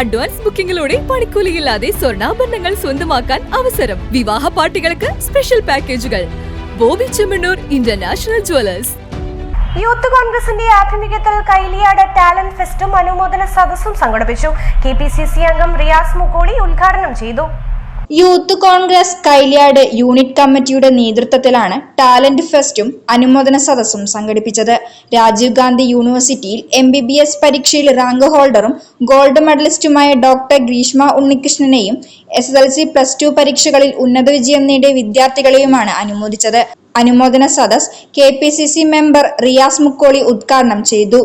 Advance ബുക്കിംഗിലൂടെ പണിക്കൂലിയില്ലാതെ സ്വർണാഭരണങ്ങൾ സ്വന്തമാക്കാൻ അവസരം. വിവാഹ പാർട്ടികൾക്ക് സ്പെഷ്യൽ പാക്കേജുകൾ. Bobby Chemmanur International Jewellers. Youth കോൺഗ്രസിന്റെ ആഭിമുഖ്യത്തിൽ കൈലിയാട് ടാലന്റ് ഫെസ്റ്റും അനുമോദന സദസ്സും സംഘടിപ്പിച്ചു. കെ പി സി സി അംഗം റിയാസ് മുക്കോളി ഉദ്ഘാടനം ചെയ്തു. യൂത്ത് കോൺഗ്രസ് കൈലിയാട് യൂണിറ്റ് കമ്മിറ്റിയുടെ നേതൃത്വത്തിലാണ് ടാലന്റ് ഫെസ്റ്റും അനുമോദന സദസ്സും സംഘടിപ്പിച്ചത്. രാജീവ് ഗാന്ധി യൂണിവേഴ്സിറ്റിയിൽ എം ബി ബി എസ് പരീക്ഷയിൽ റാങ്ക് ഹോൾഡറും ഗോൾഡ് മെഡലിസ്റ്റുമായ doctor Greeshma ഉണ്ണികൃഷ്ണനെയും S S L C plus two പരീക്ഷകളിൽ ഉന്നത വിജയം നേടിയ വിദ്യാർത്ഥികളെയുമാണ് അനുമോദിച്ചത്. അനുമോദന സദസ് K P C C member Riyas Mukkoli ഉദ്ഘാടനം ചെയ്തു.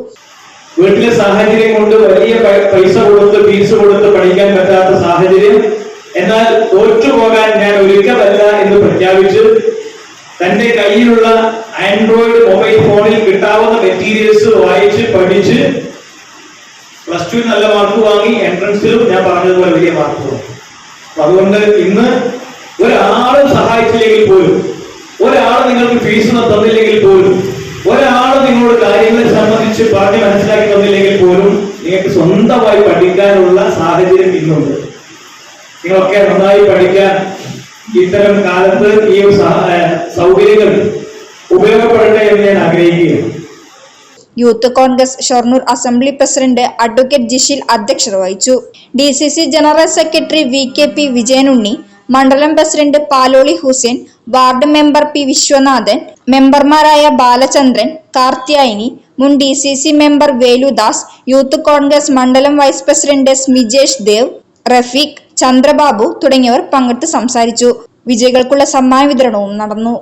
വീട്ടിലെ സാഹചര്യം കൊണ്ട് വലിയ പൈസ കൊടുത്ത് ഫീസ് കൊടുത്ത് പഠിക്കാൻ പറ്റാത്ത സാഹചര്യം എന്നാൽ തോറ്റുപോകാൻ ഞാൻ ഒരുക്കമല്ല എന്ന് പ്രഖ്യാപിച്ച് തന്റെ കയ്യിലുള്ള ആൻഡ്രോയിഡ് മൊബൈൽ ഫോണിൽ കിട്ടാവുന്ന മെറ്റീരിയൽസ് വായിച്ച് പഠിച്ച് പ്ലസ് ടു നല്ല മാർക്ക് വാങ്ങി എൻട്രൻസിലും ഞാൻ പറഞ്ഞതുപോലെ വലിയ മാർക്ക് വാങ്ങി. അതുകൊണ്ട് ഇന്ന് ഒരാളും സഹായിച്ചില്ലെങ്കിൽ പോലും ഒരാൾ നിങ്ങൾക്ക് ഫീസ് തന്നില്ലെങ്കിൽ പോലും ഒരാൾ നിങ്ങളോട് കാര്യങ്ങളെ സംബന്ധിച്ച് പറഞ്ഞ് മനസ്സിലാക്കി തന്നില്ലെങ്കിൽ പോലും നിങ്ങൾക്ക് സ്വന്തമായി പഠിക്കാനുള്ള സാഹചര്യം ഇന്നുണ്ട്. നിങ്ങളൊക്കെ നന്നായി പഠിക്കാൻ ഇത്തരം കാലത്ത് ഈ സൗകര്യങ്ങൾ ഉപയോഗപ്പെടട്ടെ എന്ന് ഞാൻ ആഗ്രഹിക്കുകയാണ്. Youth Congress Shoranur assembly president advocate Jishil അധ്യക്ഷത വഹിച്ചു. D C C general secretary V K P Vijayanunni മണ്ഡലം president Paloli Hussain ward member P Viswanathan മെമ്പർമാരായ ബാലചന്ദ്രൻ കാർത്യായനി മുൻ D C C member Veludas youth Congress മണ്ഡലം വൈസ് പ്രസിഡന്റ് സ്മിജേഷ് ദേവ് റഫീഖ് ചന്ദ്രബാബു തുടങ്ങിയവർ പങ്കെടുത്ത് സംസാരിച്ചു. വിജയികൾക്കുള്ള സമ്മാന വിതരണവും നടന്നു.